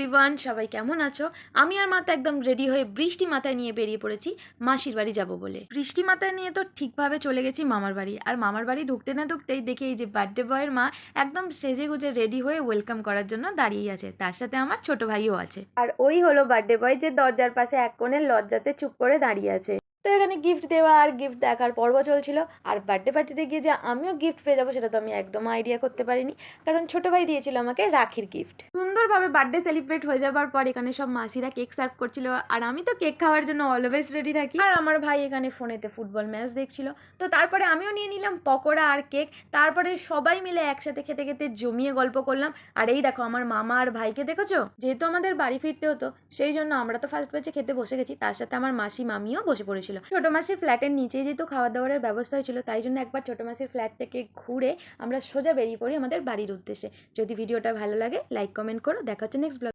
Everyone সবাই কেমন আছো? আমি আর মাথা একদম রেডি হয়ে বৃষ্টি মাথায় নিয়ে বেরিয়ে পড়েছি, মাসির বাড়ি যাব বলে। বৃষ্টি মাথায় নিয়ে তো ঠিকভাবে চলে গেছি মামার বাড়ি। আর মামার বাড়ি ঢুকতে না ঢুকতেই দেখি এই যে বার্থডে বয়ের মা একদম সেজে গুজে রেডি হয়ে ওয়েলকাম করার জন্য দাঁড়িয়ে আছে। তার সাথে আমার ছোট ভাইও আছে। আর ওই হলো বার্থডে বয় যে দরজার পাশে এক কোণে লজ্জাতে চুপ করে দাঁড়িয়ে আছে। তো এখানে গিফট দেওয়া আর গিফট দেখার পর্ব চলছিল। আর বার্থডে পার্টিতে গিয়ে যে আমিও গিফট পেয়ে যাব সেটা তো আমি একদম আইডিয়া করতে পারিনি। কারণ ছোট ভাই দিয়েছিল আমাকে রাখির গিফট সুন্দরভাবে বার্থডে সেলিব্রেট হয়ে যাবার পর এখানে সব মাসিরা কেক সার্ভ করছিল। আর আমি তো কেক খাওয়ার জন্য অলওয়েজ রেডি থাকি। আর আমার ভাই এখানে ফোনেতে ফুটবল ম্যাচ দেখছিল। তো তারপরে আমিও নিয়ে নিলাম পকোড়া আর কেক তারপরে সবাই মিলে একসাথে খেতে খেতে জমিয়ে গল্প করলাম। আর এই দেখো আমার মামা আর ভাইকে দেখেছ? যেহেতু আমাদের বাড়ি ফিরতে হতো, সেই জন্য আমরা তো ফার্স্ট ব্যাচে খেতে বসে গেছি। তার সাথে আমার মাসি মামিও বসে পড়েছিল। ছোট মাসির ফ্ল্যাটের নিচে যেহেতু খাওয়া দাওয়ার ব্যবস্থা হয়েছিল, তাই জন্য একবার ছোট মাসির ফ্ল্যাট থেকে ঘুরে আমরা সোজা বেরিয়ে পড়ি আমাদের বাড়ির উদ্দেশ্যে। যদি ভিডিওটা ভালো লাগে লাইক কমেন্ট করো। দেখা হচ্ছে নেক্সট ব্লগ